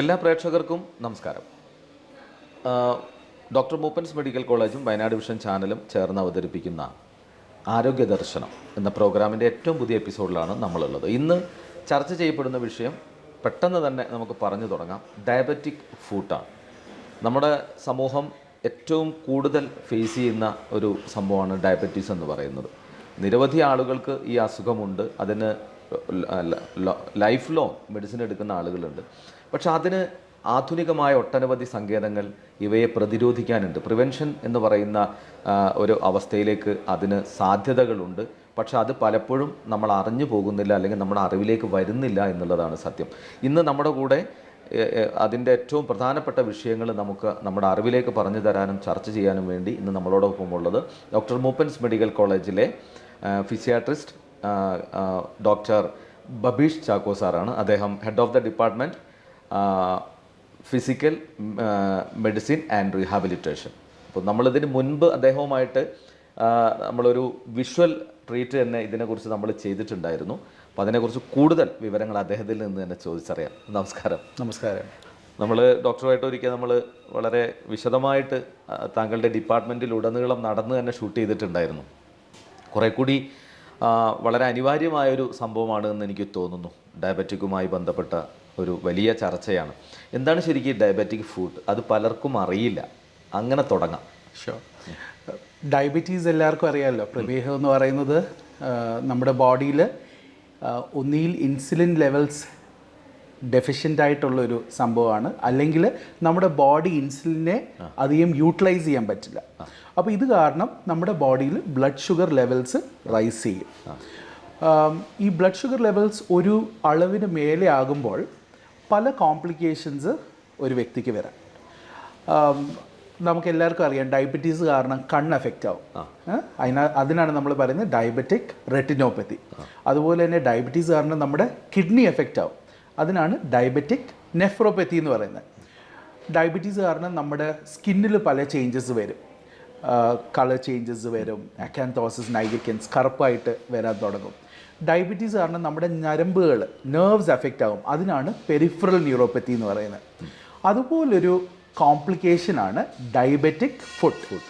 എല്ലാ പ്രേക്ഷകർക്കും നമസ്കാരം. ഡോക്ടർ മൂപ്പൻസ് മെഡിക്കൽ കോളേജും വയനാട് വിഷൻ ചാനലും ചേർന്ന് അവതരിപ്പിക്കുന്ന ആരോഗ്യ ദർശനം എന്ന പ്രോഗ്രാമിന്റെ ഏറ്റവും പുതിയ എപ്പിസോഡിലാണ് നമ്മളുള്ളത്. ഇന്ന് ചർച്ച ചെയ്യപ്പെടുന്ന വിഷയം പെട്ടെന്ന് തന്നെ നമുക്ക് പറഞ്ഞു തുടങ്ങാം. ഡയബറ്റിക് ഫുഡാണ് നമ്മുടെ സമൂഹം ഏറ്റവും കൂടുതൽ ഫേസ് ചെയ്യുന്ന ഒരു സംഭവമാണ് ഡയബറ്റീസ് എന്ന് പറയുന്നത്. നിരവധി ആളുകൾക്ക് ഈ അസുഖമുണ്ട്. അതിന് ലൈഫ് ലോങ് മെഡിസിൻ എടുക്കുന്ന ആളുകളുണ്ട്. പക്ഷെ അതിന് ആധുനികമായ ഒട്ടനവധി സങ്കേതങ്ങൾ ഇവയെ പ്രതിരോധിക്കാനുണ്ട്. പ്രിവെൻഷൻ എന്ന് പറയുന്ന ഒരു അവസ്ഥയിലേക്ക് അതിന് സാധ്യതകളുണ്ട്. പക്ഷെ അത് പലപ്പോഴും നമ്മൾ അറിഞ്ഞു പോകുന്നില്ല അല്ലെങ്കിൽ നമ്മുടെ അറിവിലേക്ക് വരുന്നില്ല എന്നുള്ളതാണ് സത്യം. ഇന്ന് നമ്മുടെ കൂടെ അതിന്റെ ഏറ്റവും പ്രധാനപ്പെട്ട വിഷയങ്ങൾ നമുക്ക് നമ്മുടെ അറിവിലേക്ക് പറഞ്ഞു തരാനും ചർച്ച ചെയ്യാനും വേണ്ടി ഇന്ന് നമ്മളോടൊപ്പം ഉള്ളത് ഡോക്ടർ മൂപ്പൻസ് മെഡിക്കൽ കോളേജിലെ ഫിസിയാട്രിസ്റ്റ് ഡോക്ടർ ബബീഷ് ചാക്കോ സാറാണ്. അദ്ദേഹം head of the department physical medicine and rehabilitation അപ്പോൾ നമ്മളിതിന് മുൻപ് അദ്ദേഹവുമായിട്ട് നമ്മളൊരു വിഷ്വൽ ട്രീറ്റ് തന്നെ ഇതിനെക്കുറിച്ച് നമ്മൾ ചെയ്തിട്ടുണ്ടായിരുന്നു. അപ്പോൾ അതിനെക്കുറിച്ച് കൂടുതൽ വിവരങ്ങൾ അദ്ദേഹത്തിൽ നിന്ന് തന്നെ ചോദിച്ചറിയാം. നമസ്കാരം. നമസ്കാരം. നമ്മൾ ഡോക്ടറുമായിട്ട് ഒരിക്കൽ നമ്മൾ വളരെ വിശദമായിട്ട് താങ്കളുടെ ഡിപ്പാർട്ട്മെന്റിൽ ഉടനീളം നടന്ന് തന്നെ ഷൂട്ട് ചെയ്തിട്ടുണ്ടായിരുന്നു. കുറേ കൂടി വളരെ അനിവാര്യമായൊരു സംഭവമാണ് എന്ന് എനിക്ക് തോന്നുന്നു. ഡയബറ്റിക്കുമായി ബന്ധപ്പെട്ട ഒരു വലിയ ചർച്ചയാണ്. എന്താണ് ശരിക്കും ഡയബറ്റിക് ഫുഡ് അത് പലർക്കും അറിയില്ല. അങ്ങനെ തുടങ്ങാം. ഷോ ഡയബറ്റീസ് എല്ലാവർക്കും അറിയാമല്ലോ. പ്രമേഹം എന്ന് പറയുന്നത് നമ്മുടെ ബോഡിയിൽ ഒന്നിൽ ഇൻസുലിൻ ലെവൽസ് ഡെഫിഷ്യന്റ് ആയിട്ടുള്ള ഒരു സംഭവമാണ്. അല്ലെങ്കിൽ നമ്മുടെ ബോഡി ഇൻസുലിനെ അധികം യൂട്ടിലൈസ് ചെയ്യാൻ പറ്റില്ല. അപ്പോൾ ഇത് കാരണം നമ്മുടെ ബോഡിയിൽ ബ്ലഡ് ഷുഗർ ലെവൽസ് റൈസ് ചെയ്യും. ഈ ബ്ലഡ് ഷുഗർ ലെവൽസ് ഒരു അളവിന് മേലെ ആകുമ്പോൾ പല കോംപ്ലിക്കേഷൻസ് ഒരു വ്യക്തിക്ക് വരാം. നമുക്ക് എല്ലാവർക്കും അറിയാം ഡയബറ്റീസ് കാരണം കണ്ണ് എഫക്റ്റ് ആവും? അതിനാ അതിനാണ് നമ്മൾ പറയുന്നത് ഡയബറ്റിക് റെറ്റിനോപ്പത്തി അതുപോലെ തന്നെ ഡയബറ്റീസ് കാരണം നമ്മുടെ കിഡ്നി എഫക്റ്റ് ആവും. അതിനാണ് ഡയബറ്റിക് നെഫ്രോപ്പത്തി എന്ന് പറയുന്നത്. ഡയബറ്റീസ് കാരണം നമ്മുടെ സ്കിന്നിൽ പല ചേഞ്ചസ് വരും. കളർ ചേഞ്ചസ് വരും. അക്കാൻതോസിസ് നൈഗിക്കൻസ് കറുപ്പായിട്ട് വരാൻ തുടങ്ങും. ഡയബറ്റീസ് കാരണം നമ്മുടെ ഞരമ്പുകൾ നെർവ്സ് എഫക്റ്റ് ആകും അതിനാണ് പെരിഫറൽ ന്യൂറോപ്പത്തി എന്ന് പറയുന്നത്. അതുപോലൊരു കോംപ്ലിക്കേഷനാണ് ഡയബറ്റിക് ഫുഡ് ഫുഡ്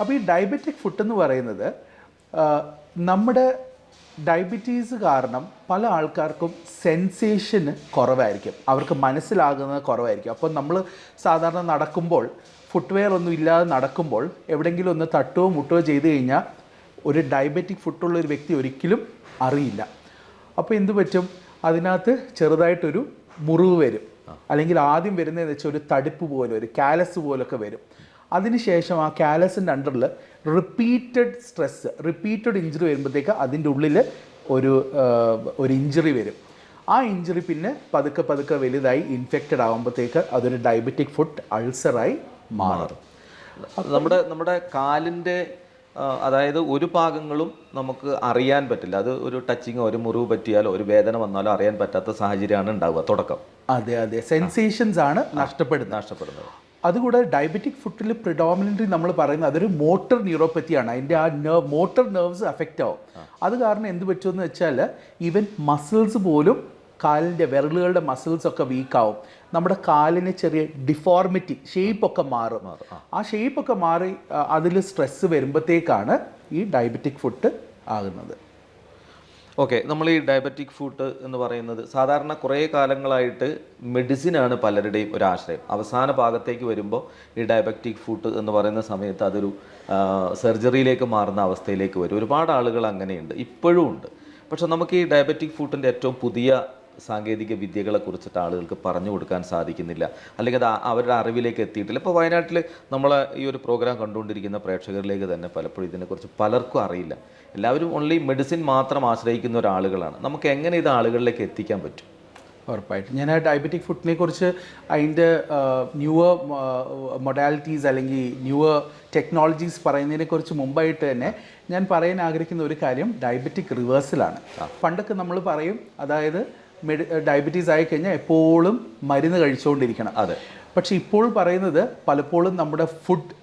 അപ്പോൾ ഈ ഡയബറ്റിക് ഫുഡ് എന്ന് പറയുന്നത് നമ്മുടെ ഡയബറ്റീസ് കാരണം പല ആൾക്കാർക്കും സെൻസേഷന് കുറവായിരിക്കും. അവർക്ക് മനസ്സിലാകുന്നത് കുറവായിരിക്കും. അപ്പോൾ നമ്മൾ സാധാരണ നടക്കുമ്പോൾ ഫുട്വെയർ ഒന്നും ഇല്ലാതെ നടക്കുമ്പോൾ എവിടെയെങ്കിലും ഒന്ന് തട്ടുകയോ മുട്ടുകയോ ചെയ്ത് കഴിഞ്ഞാൽ ഒരു ഡയബറ്റിക് ഫുഡുള്ള ഒരു വ്യക്തി ഒരിക്കലും അറിയില്ല. അപ്പോൾ എന്ത് പറ്റും? അതിനകത്ത് ചെറുതായിട്ടൊരു മുറിവ് വരും. അല്ലെങ്കിൽ ആദ്യം വരുന്നതെന്ന് വെച്ചാൽ ഒരു തടിപ്പ് പോലെ ഒരു കാലസ് പോലൊക്കെ വരും. അതിനുശേഷം ആ കാലസിന്റെ അണ്ടറിൽ റിപ്പീറ്റഡ് സ്ട്രെസ് റിപ്പീറ്റഡ് ഇഞ്ചുറി വരുമ്പോഴത്തേക്ക് അതിന്റെ ഉള്ളിൽ ഒരു ഒരു ഇഞ്ചുറി വരും. ആ ഇഞ്ചുറി പിന്നെ പതുക്കെ പതുക്കെ വലുതായി ഇൻഫെക്റ്റഡ് ആകുമ്പോഴത്തേക്ക് അതൊരു ഡയബറ്റിക് ഫുഡ് അൾസറായി മാറും. നമ്മുടെ നമ്മുടെ കാലിന്റെ അതായത് ഒരു ഭാഗങ്ങളും നമുക്ക് അറിയാൻ പറ്റില്ല. അത് ഒരു ടച്ചിങ് ഒരു മുറിവ് പറ്റിയാലോ ഒരു വേദന വന്നാലോ അറിയാൻ പറ്റാത്ത സാഹചര്യമാണ് ഉണ്ടാവുക. തുടക്കം. അതെ അതെ. സെൻസേഷൻസ് ആണ് നഷ്ടപ്പെടുന്നത്. നഷ്ടപ്പെടുന്നത്. അതുകൂടാതെ ഡയബറ്റിക് ഫുഡിൽ പ്രിഡോമിനന്റ് നമ്മൾ പറയുന്നത് അതൊരു മോട്ടർ ന്യൂറോപ്പത്തിയാണ് അതിന്റെ ആ നെർവ് മോട്ടർ നെർവ്സ് അഫക്റ്റ് ആവും. അത് കാരണം എന്ത് പറ്റുമെന്ന് വെച്ചാൽ ഈവൻ മസിൽസ് പോലും കാലിന്റെ വിരലുകളുടെ മസിൽസൊക്കെ വീക്കാവും നമ്മുടെ കാലിന് ചെറിയ ഡിഫോർമിറ്റി ഷേപ്പൊക്കെ മാറും. ആ. ഷേപ്പൊക്കെ മാറി അതിൽ സ്ട്രെസ്സ് വരുമ്പോഴത്തേക്കാണ് ഈ ഡയബറ്റിക് ഫുഡ് ആകുന്നത്. ഓക്കെ നമ്മൾ ഈ ഡയബറ്റിക് ഫുഡ് എന്ന് പറയുന്നത് സാധാരണ കുറേ കാലങ്ങളായിട്ട് മെഡിസിനാണ് പലരുടെയും ഒരു ആശ്രയം. അവസാന ഭാഗത്തേക്ക് വരുമ്പോൾ ഈ ഡയബറ്റിക് ഫുഡ് എന്ന് പറയുന്ന സമയത്ത് അതൊരു സർജറിയിലേക്ക് മാറുന്ന അവസ്ഥയിലേക്ക് വരും. ഒരുപാട് ആളുകൾ അങ്ങനെയുണ്ട്. ഇപ്പോഴും ഉണ്ട്. പക്ഷെ നമുക്ക് ഈ ഡയബറ്റിക് ഫുഡിന്റെ ഏറ്റവും പുതിയ സാങ്കേതിക വിദ്യകളെ കുറിച്ചിട്ട് ആളുകൾക്ക് പറഞ്ഞു കൊടുക്കാൻ സാധിക്കുന്നില്ല. അല്ലെങ്കിൽ അത് അവരുടെ അറിവിലേക്ക് എത്തിയിട്ടില്ല. ഇപ്പോൾ വയനാട്ടിൽ നമ്മൾ ഈ ഒരു പ്രോഗ്രാം കണ്ടുകൊണ്ടിരിക്കുന്ന പ്രേക്ഷകരിലേക്ക് തന്നെ പലപ്പോഴും ഇതിനെക്കുറിച്ച് പലർക്കും അറിയില്ല. എല്ലാവരും ഓൺലി മെഡിസിൻ മാത്രം ആശ്രയിക്കുന്ന ഒരാളുകളാണ്. നമുക്ക് എങ്ങനെ ഇത് ആളുകളിലേക്ക് എത്തിക്കാൻ പറ്റും? ഉറപ്പായിട്ടും. ഞാൻ ആ ഡയബറ്റിക് ഫുഡിനെ കുറിച്ച് അതിന്റെ ന്യൂവർ മൊഡാലിറ്റീസ് അല്ലെങ്കിൽ ന്യൂവർ ടെക്നോളജീസ് പറയുന്നതിനെ കുറിച്ച് മുമ്പായിട്ട് തന്നെ ഞാൻ പറയാൻ ആഗ്രഹിക്കുന്ന ഒരു കാര്യം ഡയബറ്റിക് റിവേഴ്സലാണ് പണ്ടൊക്കെ നമ്മൾ പറയും അതായത് മെഡി ഡയബറ്റീസ് ആയി കഴിഞ്ഞാൽ എപ്പോഴും മരുന്ന് കഴിച്ചുകൊണ്ടിരിക്കണം. അതെ. പക്ഷെ ഇപ്പോൾ പറയുന്നത് പലപ്പോഴും നമ്മുടെ ഫുഡ്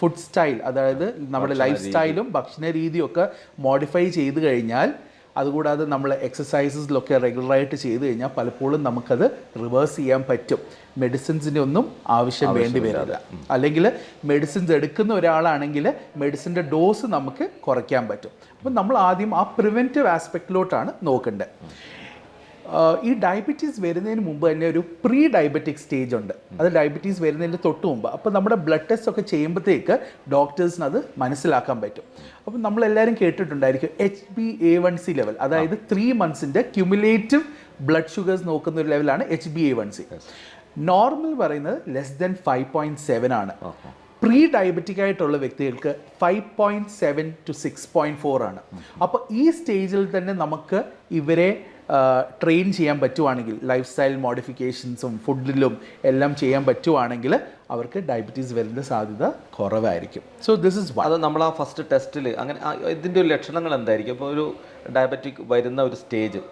ഫുഡ് സ്റ്റൈൽ അതായത് നമ്മുടെ ലൈഫ് സ്റ്റൈലും ഭക്ഷണ രീതിയും ഒക്കെ മോഡിഫൈ ചെയ്ത് കഴിഞ്ഞാൽ അതുകൂടാതെ നമ്മൾ എക്സസൈസസിലൊക്കെ റെഗുലറായിട്ട് ചെയ്തു കഴിഞ്ഞാൽ പലപ്പോഴും നമുക്കത് റിവേഴ്സ് ചെയ്യാൻ പറ്റും. മെഡിസിൻസിന്റെ ഒന്നും ആവശ്യം വേണ്ടി വരില്ല. അല്ലെങ്കിൽ മെഡിസിൻസ് എടുക്കുന്ന ഒരാളാണെങ്കിൽ മെഡിസിന്റെ ഡോസ് നമുക്ക് കുറയ്ക്കാൻ പറ്റും. അപ്പം നമ്മൾ ആദ്യം ആ പ്രിവെന്റീവ് ആസ്പെക്റ്റിലോട്ടാണ് നോക്കേണ്ടത് ഈ ഡയബറ്റീസ് വരുന്നതിന് മുമ്പ് തന്നെ ഒരു പ്രീ ഡയബറ്റിക് സ്റ്റേജ് ഉണ്ട്. അത് ഡയബറ്റീസ് വരുന്നതിന് തൊട്ട് മുമ്പ്. അപ്പോൾ നമ്മുടെ ബ്ലഡ് ടെസ്റ്റ് ഒക്കെ ചെയ്യുമ്പോഴത്തേക്ക് ഡോക്ടേഴ്സിന് അത് മനസ്സിലാക്കാൻ പറ്റും. അപ്പം നമ്മളെല്ലാവരും കേട്ടിട്ടുണ്ടായിരിക്കും H B A one C level അതായത് ത്രീ മന്ത്സിന്റെ ക്യുമുലേറ്റീവ് ബ്ലഡ് ഷുഗേഴ്സ് നോക്കുന്ന ഒരു ലെവലാണ് H B A one C normal പറയുന്നത് less than five point seven ആണ്. പ്രീ ഡയബറ്റിക് ആയിട്ടുള്ള വ്യക്തികൾക്ക് five point seven to six point four ആണ്. അപ്പോൾ ഈ സ്റ്റേജിൽ തന്നെ നമുക്ക് ഇവരെ ട്രെയിൻ ചെയ്യാൻ പറ്റുവാണെങ്കിൽ ലൈഫ് സ്റ്റൈൽ മോഡിഫിക്കേഷൻസും ഫുഡിലും എല്ലാം ചെയ്യാൻ പറ്റുവാണെങ്കിൽ അവർക്ക് ഡയബറ്റീസ് വരുന്ന സാധ്യത കുറവായിരിക്കും. സോ ദിസ് ഇസ് അത് നമ്മൾ ആ ഫസ്റ്റ് ടെസ്റ്റിൽ അങ്ങനെ ഇതിന്റെ ഒരു ലക്ഷണങ്ങൾ എന്തായിരിക്കും? അപ്പോൾ ഒരു ഡയബറ്റിക് വരുന്ന ഒരു സ്റ്റേജ്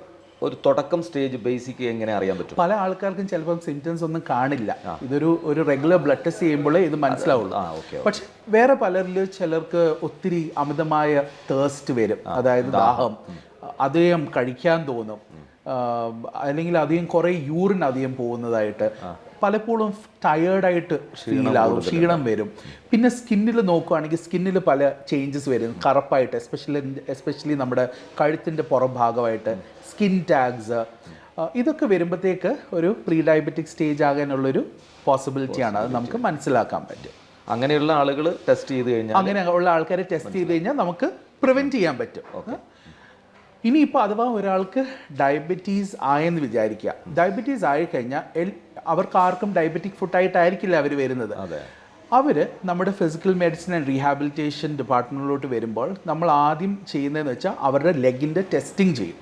ഒരു തുടക്കം സ്റ്റേജ് ബേസിക് എങ്ങനെ അറിയാൻ പറ്റും? പല ആൾക്കാർക്കും ചിലപ്പം സിംറ്റംസ് ഒന്നും കാണില്ല. ഇതൊരു ഒരു റെഗുലർ ബ്ലഡ് ടെസ്റ്റ് ചെയ്യുമ്പോഴേ ഇത് മനസ്സിലാവുള്ളൂ. പക്ഷെ വേറെ പലരിൽ ചിലർക്ക് ഒത്തിരി അമിതമായ തേഴ്സ്റ്റ് വരും. അതായത് ദാഹം. അധികം കഴിക്കാൻ തോന്നും. അല്ലെങ്കിൽ അധികം കുറേ യൂറിൻ അധികം പോകുന്നതായിട്ട് പലപ്പോഴും ടയേർഡായിട്ട് ഫീലാകും ക്ഷീണം വരും. പിന്നെ സ്കിന്നിൽ നോക്കുകയാണെങ്കിൽ സ്കിന്നിൽ പല ചേഞ്ചസ് വരും. കറുപ്പായിട്ട് എസ്പെഷ്യലി എസ്പെഷ്യലി നമ്മുടെ കഴുത്തിന്റെ പുറം ഭാഗമായിട്ട് സ്കിൻ ടാഗ്സ് ഇതൊക്കെ വരുമ്പോഴത്തേക്ക് ഒരു പ്രീ ഡയബറ്റിക് സ്റ്റേജ് ആകാനുള്ളൊരു പോസിബിലിറ്റിയാണ് അത് നമുക്ക് മനസ്സിലാക്കാൻ പറ്റും. അങ്ങനെയുള്ള ആളുകൾ ടെസ്റ്റ് ചെയ്ത് കഴിഞ്ഞാൽ അങ്ങനെ ഉള്ള ആൾക്കാരെ ടെസ്റ്റ് ചെയ്ത് കഴിഞ്ഞാൽ നമുക്ക് പ്രിവെന്റ് ചെയ്യാൻ പറ്റും. ഇനിയിപ്പോൾ അഥവാ ഒരാൾക്ക് ഡയബറ്റീസ് ആയെന്ന് വിചാരിക്കുക. ഡയബറ്റീസ് ആയി കഴിഞ്ഞാൽ എൽ അവർക്ക് ആർക്കും ഡയബറ്റിക് ഫുഡായിട്ടായിരിക്കില്ല അവർ വരുന്നത്. അതെ. അവർ നമ്മുടെ ഫിസിക്കൽ മെഡിസിൻ ആൻഡ് റീഹാബിലിറ്റേഷൻ ഡിപ്പാർട്ട്മെന്റിലോട്ട് വരുമ്പോൾ നമ്മൾ ആദ്യം ചെയ്യുന്നതെന്ന് വെച്ചാൽ അവരുടെ ലെഗിന്റെ ടെസ്റ്റിംഗ് ചെയ്യും.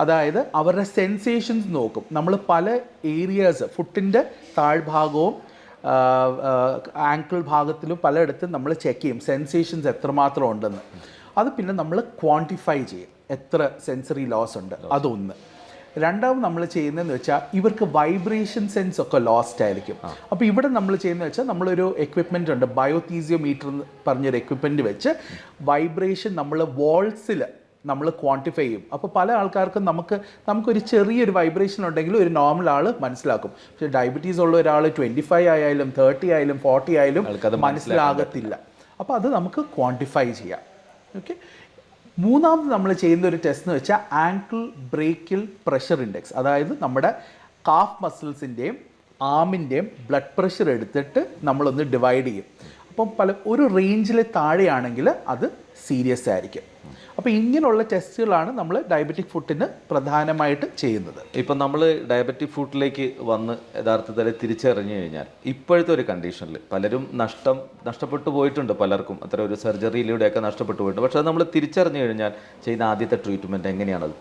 അതായത് അവരുടെ സെൻസേഷൻസ് നോക്കും. നമ്മൾ പല ഏരിയാസ് ഫുട്ടിന്റെ താഴ്ഭാഗവും ആങ്കിൾ ഭാഗത്തിലും പലയിടത്തും നമ്മൾ ചെക്ക് ചെയ്യും. സെൻസേഷൻസ് എത്രമാത്രം ഉണ്ടെന്ന്. അത് പിന്നെ നമ്മൾ ക്വാണ്ടിഫൈ ചെയ്യും. എത്ര സെൻസറി ലോസ് ഉണ്ട്? അതൊന്ന്. രണ്ടാമത് നമ്മൾ ചെയ്യുന്നതെന്ന് വെച്ചാൽ ഇവർക്ക് വൈബ്രേഷൻ സെൻസ് ഒക്കെ ലോസ്റ്റ് ആയിരിക്കും. അപ്പോൾ ഇവിടെ നമ്മൾ ചെയ്യുന്നത് വെച്ചാൽ നമ്മളൊരു എക്വിപ്മെന്റ് ഉണ്ട്. ബയോതീസിയോമീറ്റർ എന്ന് പറഞ്ഞൊരു എക്വിപ്മെന്റ് വെച്ച് വൈബ്രേഷൻ നമ്മൾ വോൾസിൽ നമ്മൾ ക്വാണ്ടിഫൈ ചെയ്യും. അപ്പോൾ പല ആൾക്കാർക്കും നമുക്ക് നമുക്കൊരു ചെറിയൊരു വൈബ്രേഷൻ ഉണ്ടെങ്കിലും ഒരു നോർമൽ ആൾ മനസ്സിലാക്കും. പക്ഷേ ഡയബറ്റീസ് ഉള്ള ഒരാൾ ട്വന്റി ഫൈവ് ആയാലും തേർട്ടി ആയാലും ഫോർട്ടി ആയാലും മനസ്സിലാകത്തില്ല. അപ്പോൾ അത് നമുക്ക് ക്വാണ്ടിഫൈ ചെയ്യാം. ഓക്കെ മൂന്നാമത് നമ്മൾ ചെയ്യുന്ന ഒരു ടെസ്റ്റ് എന്ന് വെച്ചാൽ ആങ്കിൾ ബ്രേക്കിൽ പ്രഷർ ഇൻഡെക്സ് അതായത് നമ്മുടെ കാഫ് മസിൽസിന്റെയും ആമിന്റെയും ബ്ലഡ് പ്രഷർ എടുത്തിട്ട് നമ്മളൊന്ന് ഡിവൈഡ് ചെയ്യും. അപ്പം പല ഒരു റേഞ്ചിൽ താഴെയാണെങ്കിൽ അത് സീരിയസ് ആയിരിക്കും. അപ്പോൾ ഇങ്ങനെയുള്ള ടെസ്റ്റുകളാണ് നമ്മൾ ഡയബറ്റിക് ഫുഡിന് പ്രധാനമായിട്ട് ചെയ്യുന്നത്. ഇപ്പം നമ്മൾ ഡയബറ്റിക് ഫുഡിലേക്ക് വന്ന് യഥാർത്ഥത്തിൽ തിരിച്ചറിഞ്ഞു കഴിഞ്ഞാൽ ഇപ്പോഴത്തെ ഒരു കണ്ടീഷനിൽ പലരും നഷ്ടം നഷ്ടപ്പെട്ടു പോയിട്ടുണ്ട് പലർക്കും. അത്ര ഒരു സർജറിയിലൂടെയൊക്കെ നഷ്ടപ്പെട്ടു പോയിട്ടുണ്ട്. പക്ഷേ അത് നമ്മൾ തിരിച്ചറിഞ്ഞു കഴിഞ്ഞാൽ ചെയ്യുന്ന ആദ്യത്തെ ട്രീറ്റ്മെന്റ് എങ്ങനെയാണത്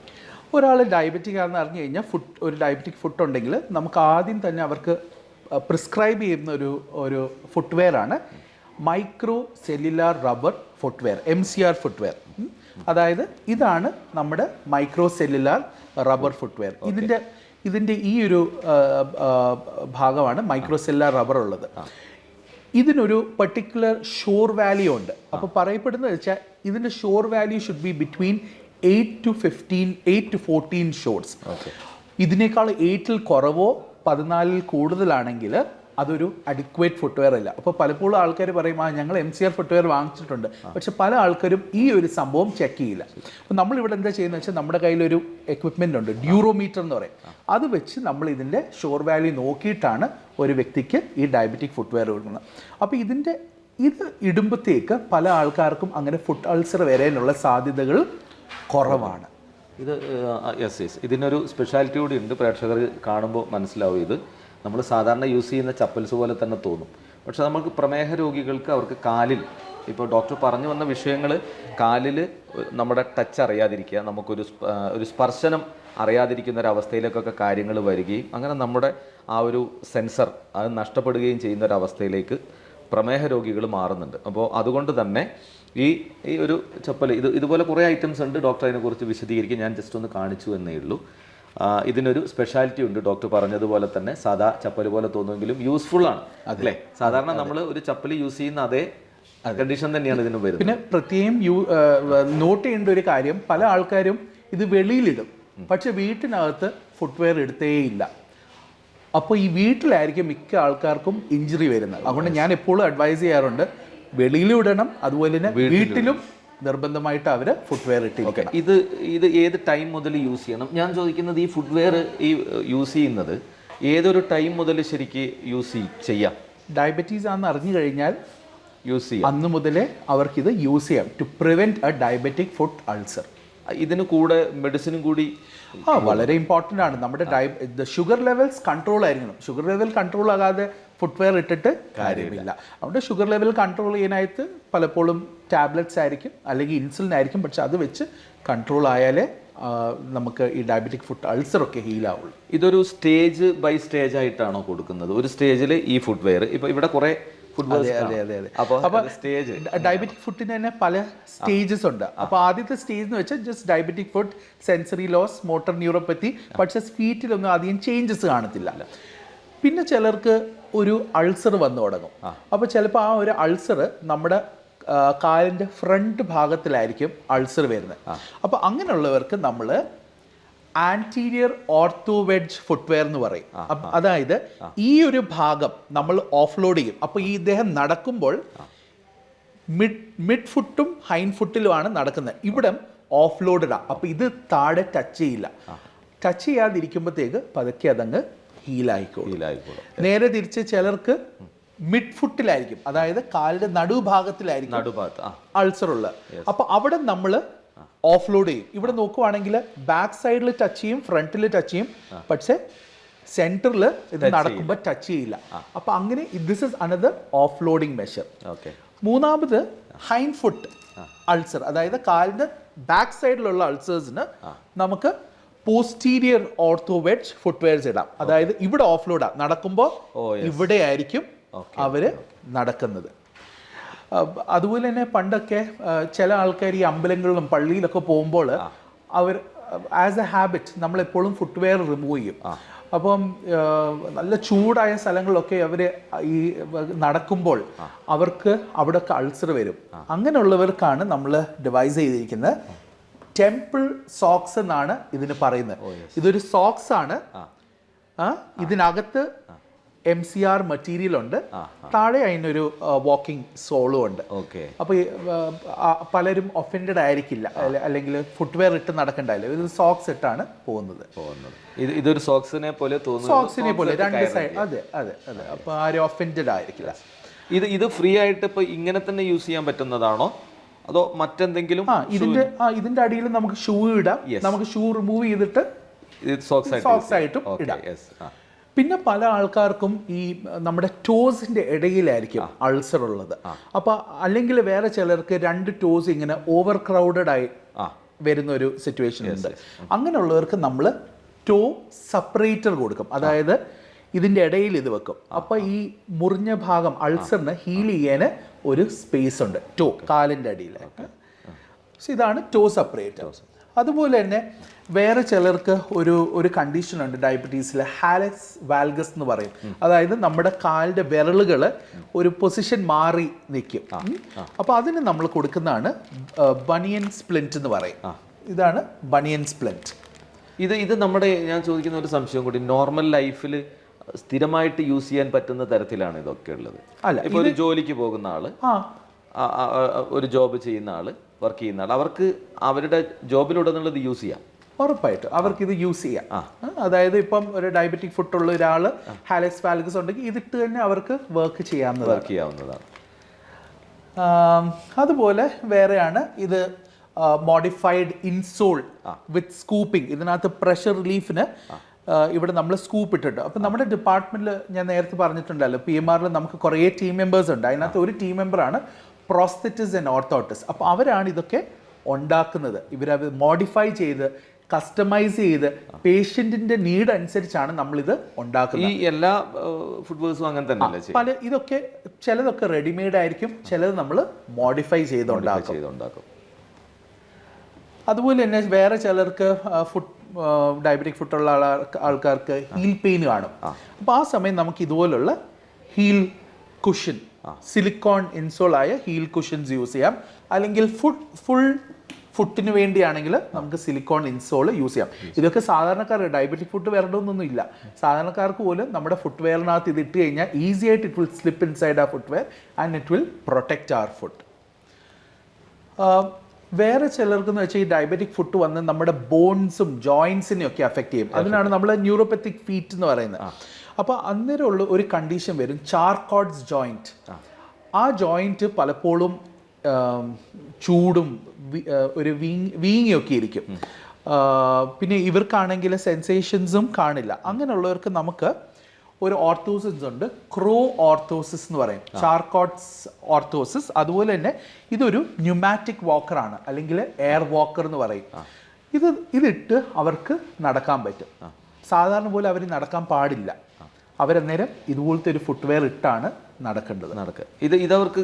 ഒരാൾ ഡയബറ്റിക് ആണെന്ന് അറിഞ്ഞു കഴിഞ്ഞാൽ ഫുഡ് ഒരു ഡയബറ്റിക് ഫുഡ് ഉണ്ടെങ്കിൽ നമുക്ക് ആദ്യം തന്നെ അവർക്ക് പ്രിസ്ക്രൈബ് ചെയ്യുന്ന ഒരു ഒരു ഫുട്വെയർ ആണ്. Micro cellular rubber footwear M C R footwear. അതായത് ഇതാണ് നമ്മുടെ മൈക്രോ സെല്ലുലാർ റബ്ബർ ഫുട്വെയർ. ഇതിന്റെ ഇതിന്റെ ഈ ഒരു ഭാഗമാണ് മൈക്രോ സെല്ലുലാർ റബ്ബർ ഉള്ളത്. ഇതിനൊരു പെർട്ടിക്കുലർ ഷോർ വാല്യൂ ഉണ്ട്. അപ്പോൾ പറയപ്പെടുന്നത് വെച്ചാൽ ഇതിന്റെ shore value should be between eight to fifteen eight to fourteen shores ഇതിനേക്കാൾ എയ്റ്റിൽ കുറവോ പതിനാലിൽ കൂടുതലാണെങ്കിൽ അതൊരു അഡിക്വേറ്റ് ഫുട്വെയർ അല്ല. അപ്പോൾ പലപ്പോഴും ആൾക്കാർ പറയും ആ ഞങ്ങൾ എം സി ആർ ഫുട്വെയർ വാങ്ങിച്ചിട്ടുണ്ട്. പക്ഷെ പല ആൾക്കാരും ഈ ഒരു സംഭവം ചെക്ക് ചെയ്യില്ല. അപ്പോൾ നമ്മളിവിടെ എന്താ ചെയ്യുന്നത് വെച്ചാൽ നമ്മുടെ കയ്യിലൊരു എക്വിപ്മെന്റ് ഉണ്ട് ഡ്യൂറോമീറ്റർ എന്ന് പറയും. അത് വെച്ച് നമ്മൾ ഇതിന്റെ ഷോർ വാല്യൂ നോക്കിയിട്ടാണ് ഒരു വ്യക്തിക്ക് ഈ ഡയബറ്റിക് ഫുട്വെയർ കൊടുക്കുന്നത്. അപ്പോൾ ഇതിന്റെ ഇത് ഇടുമ്പോഴത്തേക്ക് പല ആൾക്കാർക്കും അങ്ങനെ ഫുഡ് അൾസർ വരാനുള്ള സാധ്യതകൾ കുറവാണ്. ഇത് യെസ് യെസ് ഇതിനൊരു സ്പെഷ്യാലിറ്റി കൂടി ഉണ്ട്. പ്രേക്ഷകർ കാണുമ്പോൾ മനസ്സിലാവും ഇത്. നമ്മൾ സാധാരണ യൂസ് ചെയ്യുന്ന ചപ്പൽസ് പോലെ തന്നെ തോന്നും. പക്ഷെ നമുക്ക് പ്രമേഹ രോഗികൾക്ക് അവർക്ക് കാലിൽ ഇപ്പോൾ ഡോക്ടർ പറഞ്ഞു വന്ന വിഷയങ്ങൾ കാലിൽ നമ്മുടെ ടച്ച് അറിയാതിരിക്കുക നമുക്കൊരു ഒരു സ്പർശനം അറിയാതിരിക്കുന്ന ഒരു അവസ്ഥയിലേക്കൊക്കെ കാര്യങ്ങൾ വരികയും അങ്ങനെ നമ്മുടെ ആ ഒരു സെൻസർ അത് നഷ്ടപ്പെടുകയും ചെയ്യുന്ന ഒരു അവസ്ഥയിലേക്ക് പ്രമേഹ രോഗികൾ മാറുന്നുണ്ട്. അപ്പോൾ അതുകൊണ്ട് തന്നെ ഈ ഈ ഒരു ചപ്പൽ ഇത് ഇതുപോലെ കുറേ ഐറ്റംസ് ഉണ്ട്. ഡോക്ടർ അതിനെക്കുറിച്ച് വിശദീകരിക്കും. ഞാൻ ജസ്റ്റ് ഒന്ന് കാണിച്ചു എന്നേ ഉള്ളൂ. ഇതിനൊരു സ്പെഷ്യാലിറ്റി ഉണ്ട്. ഡോക്ടർ പറഞ്ഞതുപോലെ തന്നെ സാധാ ചപ്പൽ പോലെ തോന്നുമെങ്കിലും യൂസ്ഫുൾ ആണ്. അല്ലേ? സാധാരണ നമ്മൾ ഒരു ചപ്പൽ യൂസ് ചെയ്യുന്ന അതേ കണ്ടീഷൻ തന്നെയാണ് ഇതിന് വരുന്നത്. പിന്നെ പ്രത്യേകം യൂ നോട്ട് ചെയ്യേണ്ട ഒരു കാര്യം പല ആൾക്കാരും ഇത് വെളിയിലിടും. പക്ഷെ വീട്ടിനകത്ത് ഫുട്വെയർ എടുത്തേയില്ല. അപ്പോൾ ഈ വീട്ടിലായിരിക്കും മിക്ക ആൾക്കാർക്കും ഇഞ്ചുറി വരുന്നത്. അതുകൊണ്ട് ഞാൻ എപ്പോഴും അഡ്വൈസ് ചെയ്യാറുണ്ട് വെളിയിലും ഇടണം അതുപോലെ തന്നെ വീട്ടിലും നിർബന്ധമായിട്ട് അവർ ഫുട്വെയർ ഇട്ടിരിക്കണം. ഇത് ഇത് ഏത് ടൈം മുതൽ യൂസ് ചെയ്യണം? ഞാൻ ചോദിക്കുന്നത് ഈ ഫുട്വെയർ ഈ യൂസ് ചെയ്യുന്നത് ഏതൊരു ടൈം മുതൽ ശരിക്ക് യൂസ് ചെയ്യാം? ഡയബറ്റീസ് ആണെന്ന് അറിഞ്ഞു കഴിഞ്ഞാൽ യൂസ് ചെയ്യാം. അന്ന് മുതലേ അവർക്കിത് യൂസ് ചെയ്യാം. To prevent a diabetic foot ulcer ഇതിന് കൂടെ മെഡിസിനും കൂടി ആ വളരെ ഇമ്പോർട്ടന്റ് ആണ്. നമ്മുടെ ഡയ ഷുഗർ ലെവൽസ് കൺട്രോൾ ആയിരിക്കണം. ഷുഗർ ലെവൽ കൺട്രോൾ ആകാതെ ഫുട്വെയർ ഇട്ടിട്ട് കാര്യമില്ല. അതുകൊണ്ട് ഷുഗർ ലെവൽ കൺട്രോൾ ചെയ്യാനായിട്ട് പലപ്പോഴും ടാബ്ലറ്റ്സ് ആയിരിക്കും അല്ലെങ്കിൽ ഇൻസുലിൻ ആയിരിക്കും പക്ഷെ അത് വെച്ച് കൺട്രോൾ ആയാലേ നമുക്ക് ഈ ഡയബറ്റിക് ഫുഡ് അൾസർ ഒക്കെ ഹീൽ ആവുള്ളൂ. ഇതൊരു സ്റ്റേജ് ബൈ സ്റ്റേജ് ആയിട്ടാണോ കൊടുക്കുന്നത്? ഒരു സ്റ്റേജിൽ ഈ ഫുഡ് വെയർ ഇപ്പം ഇവിടെ കുറേ ഫുഡ്വെയർ അതെ അതെ അതെ അപ്പോൾ സ്റ്റേജ് ഡയബറ്റിക് ഫുഡിന് തന്നെ പല സ്റ്റേജസ് ഉണ്ട്. അപ്പോൾ ആദ്യത്തെ സ്റ്റേജ് എന്ന് വെച്ചാൽ just diabetic foot sensory loss motor neuropathy പക്ഷേ സ്വീറ്റിലൊന്നും അധികം ചേഞ്ചസ് കാണത്തില്ല. പിന്നെ ചിലർക്ക് ഒരു അൾസർ വന്നു തുടങ്ങും. അപ്പോൾ ചിലപ്പോൾ ആ ഒരു അൾസർ നമ്മുടെ കാലിന്റെ ഫ്രണ്ട് ഭാഗത്തിലായിരിക്കും അൾസർ വരുന്നത്. അപ്പോൾ അങ്ങനെയുള്ളവർക്ക് നമ്മൾ ആന്റീരിയർ ഓർത്തോവെഡ്ജ് ഫുട്വെയർ എന്ന് പറയും. അതായത് ഈ ഒരു ഭാഗം നമ്മൾ ഓഫ്ലോഡ് ചെയ്യും. അപ്പോൾ ഈ ഇദ്ദേഹം നടക്കുമ്പോൾ മിഡ് മിഡ് ഫുട്ടും ഹൈൻ ഫുട്ടിലുമാണ് നടക്കുന്നത്. ഇവിടെ ഓഫ് ലോഡഡാണ് അപ്പോൾ ഇത് താഴെ ടച്ച് ചെയ്യില്ല. ടച്ച് ചെയ്യാതിരിക്കുമ്പോഴത്തേക്ക് പതുക്കെ അതങ്ങ് ഹീലായിക്കോളും നേരെ തിരിച്ച് ചിലർക്ക് മിഡ് ഫുട്ടിലായിരിക്കും അതായത് കാലിന്റെ നടുഭാഗത്തിലായിരിക്കും നടുഭാഗത്ത് അൾസർ ഉള്ളത് അപ്പൊ അവിടെ നമ്മൾ ഓഫ് ലോഡ് ചെയ്യും. ഇവിടെ നോക്കുവാണെങ്കിൽ ബാക്ക് സൈഡിൽ ടച്ച് ചെയ്യും ഫ്രണ്ടിൽ ടച്ച് ചെയ്യും. പക്ഷേ സെന്ററിൽ ഇത് നടക്കുമ്പോൾ ടച്ച് ചെയ്യില്ല. അപ്പൊ അങ്ങനെ this is another off loading measure okay മൂന്നാമത് ഹൈൻ ഫുട്ട് അൾസർ അതായത് കാലിന്റെ ബാക്ക് സൈഡിലുള്ള അൾസേഴ്സിന് നമുക്ക് പോസ്റ്റീരിയർ ഓർത്തോവെഡ്ജ് ഫുട്വെയർസ് ഇടാം. അതായത് ഇവിടെ ഓഫ് ലോഡാണ് നടക്കുമ്പോൾ Oh, ഇവിടെ ആയിരിക്കും അവർ നടക്കുന്നത്. അതുപോലെ തന്നെ പണ്ടൊക്കെ ചില ആൾക്കാർ ഈ അമ്പലങ്ങളിലും പള്ളിയിലൊക്കെ പോകുമ്പോൾ അവർ ആസ് എ ഹാബിറ്റ് നമ്മളെപ്പോഴും ഫുട്വെയർ റിമൂവ് ചെയ്യും. അപ്പം നല്ല ചൂടായ സ്ഥലങ്ങളിലൊക്കെ അവർ ഈ നടക്കുമ്പോൾ അവർക്ക് അവിടെയൊക്കെ അൾസർ വരും. അങ്ങനെയുള്ളവർക്കാണ് നമ്മൾ ഡിവൈസ് ചെയ്തിരിക്കുന്നത്. ടെമ്പിൾ സോക്സ് എന്നാണ് ഇതിന് പറയുന്നത്. ഇതൊരു സോക്സ് ആണ്. ഇതിനകത്ത് എം സി ആർ മെറ്റീരിയൽ ഉണ്ട്. താഴെ അതിനൊരു വാക്കിംഗ് സോളും ഉണ്ട്. ഓക്കെ. അപ്പോൾ പലരും ഒഫൻഡഡ് ആയിരിക്കില്ല. അല്ലെങ്കിൽ ഫുട്വെയർ ഇട്ട് നടക്കണ്ടായില്ല ഇത് സോക്സ് ഇട്ടാണ് പോകുന്നത്. പോകുന്നത്. ഇത് ഇതൊരു സോക്സിനെ പോലെ തോന്നുന്നു സോക്സിനെ പോലെ രണ്ട് സൈഡ് അതെ അതെ അതെ. അപ്പോൾ ആരും ഒഫൻഡഡ് ആയിരിക്കില്ല. ഇത് ഇത് ഫ്രീ ആയിട്ട് ഇപ്പൊ ഇങ്ങനെ തന്നെ യൂസ് ചെയ്യാൻ പറ്റുന്നതാണോ? അതോ മറ്റെന്തെങ്കിലും ആ ഇതിന്റെ ആ ഇതിന്റെ അടിയിൽ നമുക്ക് ഷൂ ഇടാം. നമുക്ക് ഷൂ റിമൂവ് ചെയ്തിട്ട് സോക്സ് ആയിട്ട് സോക്സ് ആയിട്ടും ഇടാം. പിന്നെ പല ആൾക്കാർക്കും ഈ നമ്മുടെ ടോസിന്റെ ഇടയിലായിരിക്കും അൾസർ ഉള്ളത് അപ്പൊ അല്ലെങ്കിൽ വേറെ ചിലർക്ക് രണ്ട് ടോസ് ഇങ്ങനെ ഓവർ ക്രൗഡഡ് ആയി വരുന്ന ഒരു സിറ്റുവേഷൻ ഉണ്ട് അങ്ങനെയുള്ളവർക്ക് നമ്മൾ ടോ സെപ്പറേറ്റർ കൊടുക്കും. അതായത് ഇതിന്റെ ഇടയിൽ ഇത് വെക്കും. അപ്പൊ ഈ മുറിഞ്ഞ ഭാഗം അൾസറിന് ഹീൽ ചെയ്യാൻ ഒരു സ്പേസ് ഉണ്ട്. ടോ കാലിന്റെ അടിയിൽ സോ ഇതാണ് ടോ സെപ്പറേറ്റർ. അതുപോലെ തന്നെ വേറെ ചിലർക്ക് ഒരു ഒരു കണ്ടീഷൻ ഉണ്ട് ഡയബറ്റീസിൽ ഹാലക്സ് വാൽഗസ് എന്ന് പറയും. അതായത് നമ്മുടെ കാലിന്റെ വിരലുകൾ ഒരു പൊസിഷൻ മാറി നിൽക്കും അപ്പോൾ അതിന് നമ്മൾ കൊടുക്കുന്നതാണ് ബണിയൻ സ്പ്ലിന്റ് എന്ന് പറയും. ഇതാണ് ബണിയൻ സ്പ്ലിന്റ് ഇത് ഇത് നമ്മുടെ ഞാൻ ചോദിക്കുന്ന ഒരു സംശയം കൂടി നോർമൽ ലൈഫിൽ സ്ഥിരമായിട്ട് യൂസ് ചെയ്യാൻ പറ്റുന്ന തരത്തിലാണ് ഇതൊക്കെ ഉള്ളത്? അല്ല, ഇപ്പോൾ ഒരു ജോലിക്ക് പോകുന്ന ആൾ ആ. ആ, ആ, ആ, ഒരു ജോബ് ചെയ്യുന്ന ആൾ വർക്ക് ചെയ്യുന്ന ആൾ അവർക്ക് അവരുടെ ജോബിലുടനീളം ഇത് യൂസ് ചെയ്യാം. ഉറപ്പായിട്ടും. അവർക്ക് ഇത് യൂസ് ചെയ്യാം. അതായത് ഇപ്പം ഒരു ഡയബറ്റിക് ഫുഡ് ഉള്ള ഒരാൾ ഹാലക്സ് വാൽഗസ് ഉണ്ടെങ്കിൽ ഇതിട്ട് തന്നെ അവർക്ക് വർക്ക് ചെയ്യാവുന്നതാണ്. വർക്ക് ചെയ്യാവുന്നതാണ്. അതുപോലെ വേറെയാണ് ഇത് മോഡിഫൈഡ് ഇൻസോൾ വിത്ത് സ്കൂപ്പിംഗ് ഇതിനകത്ത് പ്രഷർ റിലീഫിന് ഇവിടെ നമ്മൾ സ്കൂപ്പ് ഇട്ടിട്ടുണ്ട്. അപ്പം നമ്മുടെ ഡിപ്പാർട്ട്മെന്റിൽ ഞാൻ നേരത്തെ പറഞ്ഞിട്ടുണ്ടല്ലോ പി എം ആറിൽ നമുക്ക് കുറേ ടീം മെമ്പേഴ്സ് ഉണ്ട്. അതിനകത്ത് ഒരു ടീം മെമ്പറാണ് പ്രോസ്തെറ്റിസ് ആൻഡ് ഓർത്തോട്ടിസ് അപ്പോൾ അവരാണ് ഇതൊക്കെ ഉണ്ടാക്കുന്നത്. ഇവരത് മോഡിഫൈ ചെയ്ത് കസ്റ്റമൈസ് ചെയ്ത് പേഷ്യന്റിന്റെ നീഡ് അനുസരിച്ചാണ് നമ്മളിത് ഉണ്ടാക്കുന്നത്. ഈ എല്ലാ ഫുട്ബോൾസും അങ്ങനെ തന്നെ പല ഇതൊക്കെ ചിലതൊക്കെ റെഡിമെയ്ഡ് ആയിരിക്കും ചിലത് നമ്മൾ മോഡിഫൈ ചെയ്തുണ്ടാക്കും. ചെയ്തുണ്ടാക്കും. അതുപോലെ തന്നെ വേറെ ചിലർക്ക് ഫുഡ് ഡയബറ്റിക് ഫുഡുള്ള ആൾക്കാർക്ക് ഹീൽ പെയിൻ കാണും. അപ്പോൾ ആ സമയം നമുക്ക് ഇതുപോലുള്ള ഹീൽ കുഷൻ സിലിക്കോൺ ഇൻസോൾ ആയ ഹീൽ കുഷൻസ് യൂസ് ചെയ്യാം. അല്ലെങ്കിൽ ഫുഡ് ഫുൾ ഫുട്ടിന് വേണ്ടിയാണെങ്കിൽ നമുക്ക് സിലിക്കോൺ ഇൻസോൾ യൂസ് ചെയ്യാം. ഇതൊക്കെ സാധാരണക്കാർ ഡയബറ്റിക് ഫുഡ് വരണമെന്നൊന്നും ഇല്ല സാധാരണക്കാർക്ക് പോലും നമ്മുടെ ഫുഡ് വെയറിനകത്ത് ഇത് ഇട്ട് കഴിഞ്ഞാൽ ഈസി ആയിട്ട് ഇറ്റ് വിൽ സ്ലിപ്പ് ഇൻസൈഡ് ആ footwear and it will protect our foot വേറെ ചിലർക്കെന്ന് വെച്ചാൽ ഈ ഡയബറ്റിക് ഫുഡ് വന്ന് നമ്മുടെ ബോൺസും ജോയിൻസിനെ ഒക്കെ അഫക്റ്റ് ചെയ്യും. അതിനാണ് നമ്മൾ ന്യൂറോപ്പത്തിക് ഫീറ്റ് എന്ന് പറയുന്നത്. അപ്പോൾ അന്നേരമുള്ള ഒരു കണ്ടീഷൻ വരും ചാർക്കോഡ്സ് ജോയിന്റ് ആ. ജോയിന്റ് പലപ്പോഴും ചൂടും ഒരു വീങ് വീങ്ങിയൊക്കെ ഇരിക്കും പിന്നെ ഇവർക്കാണെങ്കിൽ സെൻസേഷൻസും കാണില്ല. അങ്ങനെയുള്ളവർക്ക് നമുക്ക് ഒരു ഓർത്തോസിസ് ഉണ്ട്. ക്രോ ഓർത്തോസിസ് എന്ന് പറയും. ചാർക്കോട്ട്സ് ഓർത്തോസിസ് അതുപോലെ തന്നെ ഇതൊരു ന്യൂമാറ്റിക് വാക്കറാണ് അല്ലെങ്കിൽ എയർ വാക്കർ എന്ന് പറയും. ഇത് ഇതിട്ട് അവർക്ക് നടക്കാൻ പറ്റും. സാധാരണ പോലെ അവർ നടക്കാൻ പാടില്ല. അവരന്നേരം ഇതുപോലത്തെ ഒരു ഫുട്വെയർ ഇട്ടാണ് നടക്കേണ്ടത്. നടക്കുക. ഇത് ഇതവർക്ക്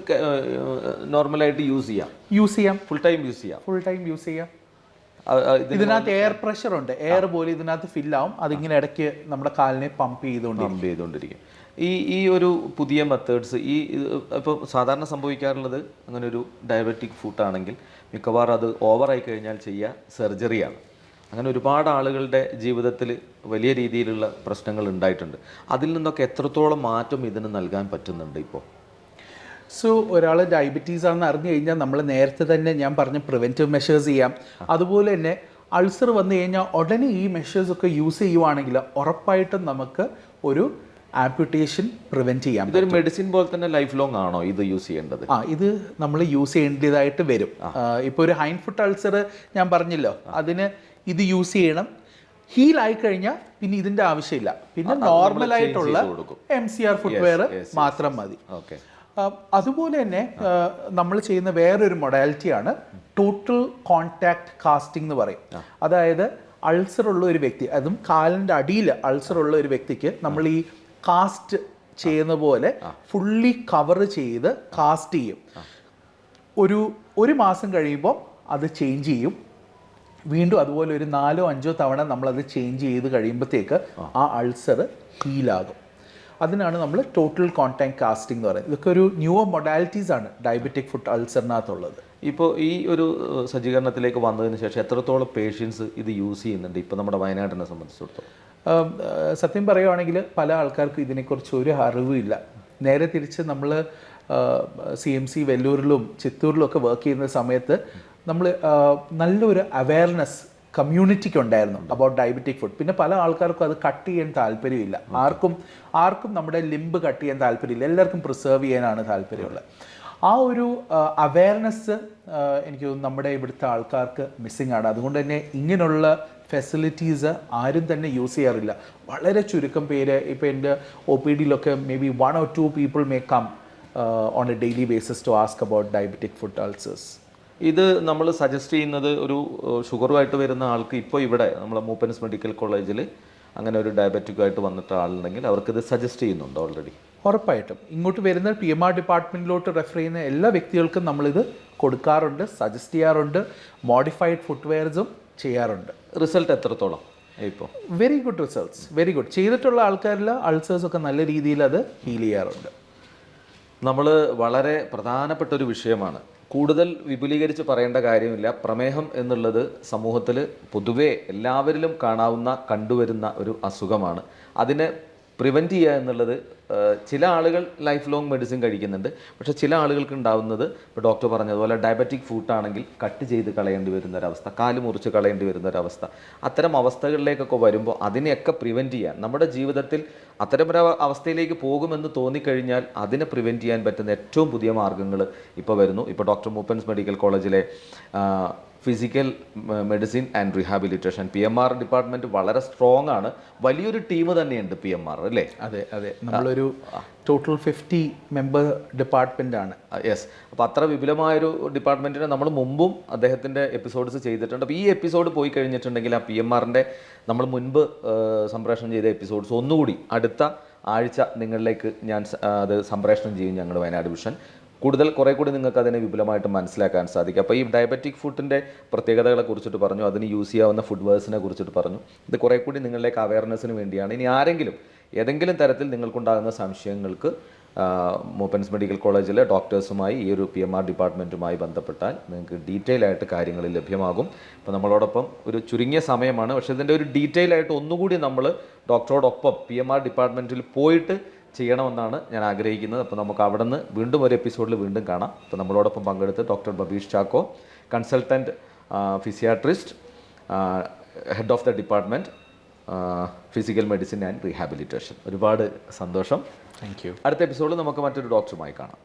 നോർമലായിട്ട് യൂസ് ചെയ്യാം. യൂസ് ചെയ്യാം. ഫുൾ ടൈം യൂസ് ചെയ്യാം. ഫുൾ ടൈം യൂസ് ചെയ്യാം. ഇതിനകത്ത് എയർ പ്രഷർ ഉണ്ട്. എയർ പോലെ ഇതിനകത്ത് ഫില്ലാവും അതിങ്ങനെ ഇടയ്ക്ക് നമ്മുടെ കാലിനെ പമ്പ് ചെയ്തുകൊണ്ട് പമ്പ് ചെയ്തുകൊണ്ടിരിക്കും. ഈ ഈ ഒരു പുതിയ മെത്തേഡ്സ് ഈ ഇപ്പോൾ സാധാരണ സംഭവിക്കാറുള്ളത് അങ്ങനെ ഒരു ഡയബറ്റിക് ഫുഡാണെങ്കിൽ മിക്കവാറും അത് ഓവറായി കഴിഞ്ഞാൽ ചെയ്യുക സർജറിയാണ് അങ്ങനെ ഒരുപാട് ആളുകളുടെ ജീവിതത്തിൽ വലിയ രീതിയിലുള്ള പ്രശ്നങ്ങൾ ഉണ്ടായിട്ടുണ്ട്. അതിൽ നിന്നൊക്കെ എത്രത്തോളം മാറ്റം ഇതിന് നൽകാൻ പറ്റുന്നുണ്ട് ഇപ്പോൾ? സോ ഒരാൾ ഡയബറ്റീസ് ആണെന്ന് അറിഞ്ഞു കഴിഞ്ഞാൽ നമ്മൾ നേരത്തെ തന്നെ ഞാൻ പറഞ്ഞ പ്രിവെന്റീവ് മെഷേഴ്സ് ചെയ്യാം. അതുപോലെ തന്നെ അൾസർ വന്നു കഴിഞ്ഞാൽ ഉടനെ ഈ മെഷേഴ്സൊക്കെ യൂസ് ചെയ്യുവാണെങ്കിൽ ഉറപ്പായിട്ടും നമുക്ക് ഒരു ആംപ്യൂട്ടേഷൻ പ്രിവെന്റ് ചെയ്യാം ഇതൊരു മെഡിസിൻ പോലെ തന്നെ ലൈഫ് ലോങ് ആണോ ഇത് യൂസ് ചെയ്യേണ്ടത്? ആ ഇത് നമ്മൾ യൂസ് ചെയ്യേണ്ടതായിട്ട് വരും. ഇപ്പോൾ ഒരു ഹൈൻ ഫുട്ട് അൾസർ ഞാൻ പറഞ്ഞല്ലോ അതിന് ഇത് യൂസ് ചെയ്യണം. ഹീൽ ആയി കഴിഞ്ഞാൽ പിന്നെ ഇതിന്റെ ആവശ്യമില്ല. പിന്നെ നോർമൽ ആയിട്ടുള്ള എം സി ആർ ഫുട്വെയർ മാത്രം മതി. ഓക്കെ അതുപോലെ തന്നെ നമ്മൾ ചെയ്യുന്ന വേറൊരു മൊഡാലിറ്റിയാണ് ടോട്ടൽ കോൺടാക്ട് കാസ്റ്റിംഗ് എന്ന് പറയും. അതായത് അൾസർ ഉള്ള ഒരു വ്യക്തി അതും കാലിന്റെ അടിയിൽ അൾസർ ഉള്ള ഒരു വ്യക്തിക്ക് നമ്മൾ ഈ കാസ്റ്റ് ചെയ്യുന്ന പോലെ ഫുള്ളി കവർ ചെയ്ത് കാസ്റ്റ് ചെയ്യും. ഒരു ഒരു മാസം കഴിയുമ്പോൾ അത് ചേഞ്ച് ചെയ്യും. വീണ്ടും അതുപോലെ ഒരു നാലോ അഞ്ചോ തവണ നമ്മളത് ചേഞ്ച് ചെയ്ത് കഴിയുമ്പോഴത്തേക്ക് ആ. അൾസർ ഹീലാകും അതിനാണ് നമ്മൾ ടോട്ടൽ കോൺടാക്ട് കാസ്റ്റിംഗ് എന്ന് പറയുന്നത്. ഇതൊക്കെ ഒരു ന്യൂ മൊഡാലിറ്റീസ് ആണ് ഡയബറ്റിക് ഫുഡ് അൾസറിനകത്തുള്ളത് ഇപ്പോൾ ഈ ഒരു സജ്ജീകരണത്തിലേക്ക് വന്നതിന് ശേഷം എത്രത്തോളം പേഷ്യൻസ് ഇത് യൂസ് ചെയ്യുന്നുണ്ട്? ഇപ്പോൾ നമ്മുടെ വയനാടിനെ സംബന്ധിച്ചിടത്തോളം. സത്യം പറയുവാണെങ്കിൽ പല ആൾക്കാർക്കും ഇതിനെക്കുറിച്ച് ഒരു അറിവുമില്ല. നേരെ തിരിച്ച് നമ്മൾ സി എം സി വെല്ലൂരിലും ചിത്തൂരിലും ഒക്കെ വർക്ക് ചെയ്യുന്ന സമയത്ത് നമ്മൾ നല്ലൊരു അവയർനെസ് കമ്മ്യൂണിറ്റിക്ക് ഉണ്ടായിരുന്നു അബൌട്ട് ഡയബറ്റിക് ഫുഡ് പിന്നെ പല ആൾക്കാർക്കും അത് കട്ട് ചെയ്യാൻ താല്പര്യമില്ല. ആർക്കും ആർക്കും നമ്മുടെ ലിംബ് കട്ട് ചെയ്യാൻ താല്പര്യമില്ല. എല്ലാവർക്കും പ്രിസേർവ് ചെയ്യാനാണ് താല്പര്യമുള്ളത്. ആ ഒരു അവയർനെസ് എനിക്ക് തോന്നുന്നു നമ്മുടെ ഇവിടുത്തെ ആൾക്കാർക്ക് മിസ്സിംഗ് ആണ്. അതുകൊണ്ട് തന്നെ ഇങ്ങനെയുള്ള ഫെസിലിറ്റീസ് ആരും തന്നെ യൂസ് ചെയ്യാറില്ല. വളരെ ചുരുക്കം പേര് ഇപ്പോൾ എന്റെ O P ഡിയിലൊക്കെ may be one or two people may come on a daily basis to ask about diabetic foot ulcers ഇത് നമ്മൾ സജസ്റ്റ് ചെയ്യുന്നത് ഒരു ഷുഗറുമായിട്ട് വരുന്ന ആൾക്ക് ഇപ്പോൾ ഇവിടെ നമ്മളെ മൂപ്പൻസ് മെഡിക്കൽ കോളേജിൽ അങ്ങനെ ഒരു ഡയബറ്റിക് ആയിട്ട് വന്നിട്ട് ആളുണ്ടെങ്കിൽ അവർക്കിത് സജസ്റ്റ് ചെയ്യുന്നുണ്ട് ഓൾറെഡി ഉറപ്പായിട്ടും. ഇങ്ങോട്ട് വരുന്ന പി എം ആർ ഡിപ്പാർട്ട്മെന്റിലോട്ട് റെഫർ ചെയ്യുന്ന എല്ലാ വ്യക്തികൾക്കും നമ്മളിത് കൊടുക്കാറുണ്ട് സജസ്റ്റ് ചെയ്യാറുണ്ട് മോഡിഫൈഡ് ഫുട്വെയർസും ചെയ്യാറുണ്ട്. റിസൾട്ട് എത്രത്തോളം ഇപ്പോൾ very good results very good ചെയ്തിട്ടുള്ള ആൾക്കാരിൽ അൾസേഴ്സൊക്കെ നല്ല രീതിയിൽ അത് ഹീൽ ചെയ്യാറുണ്ട്. നമ്മൾ വളരെ പ്രധാനപ്പെട്ട ഒരു വിഷയമാണ്. കൂടുതൽ വിപുലീകരിച്ച് പറയേണ്ട കാര്യമില്ല. പ്രമേഹം എന്നുള്ളത് സമൂഹത്തിൽ പൊതുവേ എല്ലാവരിലും കാണാവുന്ന കണ്ടുവരുന്ന ഒരു അസുഖമാണ്. അതിനെ പ്രിവെന്റ് ചെയ്യുക എന്നുള്ളത് ചില ആളുകൾ ലൈഫ് ലോങ് മെഡിസിൻ കഴിക്കുന്നുണ്ട്. പക്ഷെ ചില ആളുകൾക്ക് ഉണ്ടാവുന്നത് ഇപ്പോൾ ഡോക്ടർ പറഞ്ഞതുപോലെ ഡയബറ്റിക് ഫുഡാണെങ്കിൽ കട്ട് ചെയ്ത് കളയേണ്ടി വരുന്ന ഒരവസ്ഥ കാൽ മുറിച്ച് കളയേണ്ടി വരുന്ന ഒരവസ്ഥ അത്തരം അവസ്ഥകളിലേക്കൊക്കെ വരുമ്പോൾ അതിനെയൊക്കെ പ്രിവെന്റ് ചെയ്യാൻ നമ്മുടെ ജീവിതത്തിൽ അത്തരമൊരു അവസ്ഥയിലേക്ക് പോകുമെന്ന് തോന്നിക്കഴിഞ്ഞാൽ അതിനെ പ്രിവെന്റ് ചെയ്യാൻ പറ്റുന്ന ഏറ്റവും പുതിയ മാർഗങ്ങൾ ഇപ്പോൾ വരുന്നു. ഇപ്പോൾ ഡോക്ടർ മൂപ്പൻസ് മെഡിക്കൽ കോളേജിലെ physical medicine and rehabilitation P M R department വളരെ സ്ട്രോങ് ആണ്. വലിയൊരു ടീം തന്നെയുണ്ട് പി എം ആർ അല്ലേ? അതെ അതെ. നമ്മളൊരു ടോട്ടൽ ഫിഫ്റ്റി മെമ്പർ ഡിപ്പാർട്ട്മെന്റ് ആണ്. യെസ് അപ്പോൾ അത്ര വിപുലമായൊരു ഡിപ്പാർട്ട്മെന്റിനെ നമ്മൾ മുമ്പും അദ്ദേഹത്തിന്റെ എപ്പിസോഡ്സ് ചെയ്തിട്ടുണ്ട്. അപ്പോൾ ഈ എപ്പിസോഡ് പോയി കഴിഞ്ഞിട്ടുണ്ടെങ്കിൽ ആ പി എം ആറിന്റെ നമ്മൾ മുൻപ് സംപ്രേഷണം ചെയ്ത എപ്പിസോഡ്സ് ഒന്നുകൂടി അടുത്ത ആഴ്ച നിങ്ങളിലേക്ക് ഞാൻ അത് സംപ്രേഷണം ചെയ്യും ഞങ്ങളുടെ വയനാട് വിഷൻ. കൂടുതൽ കുറേ കൂടി നിങ്ങൾക്ക് അതിനെ വിപുലമായിട്ട് മനസ്സിലാക്കാൻ സാധിക്കും. അപ്പോൾ ഈ ഡയബറ്റിക് ഫുഡിന്റെ പ്രത്യേകതകളെ കുറിച്ചിട്ട് പറഞ്ഞു അതിന് യൂസ് ചെയ്യാവുന്ന ഫുഡ് വേഴ്സിനെ കുറിച്ചിട്ട് പറഞ്ഞു. ഇത് കുറേ കൂടി നിങ്ങളിലേക്ക് അവയർനെസ്സിന് വേണ്ടിയാണ്. ഇനി ആരെങ്കിലും ഏതെങ്കിലും തരത്തിൽ നിങ്ങൾക്കുണ്ടാകുന്ന സംശയങ്ങൾക്ക് മൂപ്പൻസ് മെഡിക്കൽ കോളേജിലെ ഡോക്ടേഴ്സുമായി ഈ ഒരു പി എം ആർ ഡിപ്പാർട്ട്മെന്റുമായി ബന്ധപ്പെട്ടാൽ നിങ്ങൾക്ക് ഡീറ്റെയിൽ ആയിട്ട് കാര്യങ്ങൾ ലഭ്യമാകും. അപ്പോൾ നമ്മളോടൊപ്പം ഒരു ചുരുങ്ങിയ സമയമാണ്. പക്ഷേ ഇതിന്റെ ഒരു ഡീറ്റെയിൽ ആയിട്ട് ഒന്നുകൂടി നമ്മൾ ഡോക്ടറോടൊപ്പം പി എം ആർ ഡിപ്പാർട്ട്മെന്റിൽ പോയിട്ട് ചെയ്യണമെന്നാണ് ഞാൻ ആഗ്രഹിക്കുന്നത്. അപ്പോൾ നമുക്ക് അവിടെ നിന്ന് വീണ്ടും ഒരു എപ്പിസോഡിൽ വീണ്ടും കാണാം. അപ്പോൾ നമ്മളോടൊപ്പം പങ്കെടുത്ത് doctor Babish Chacko consultant physiatrist head of the department physical medicine and rehabilitation ഒരുപാട് സന്തോഷം. താങ്ക് യു അടുത്ത എപ്പിസോഡിൽ നമുക്ക് മറ്റൊരു ഡോക്ടറുമായി കാണാം.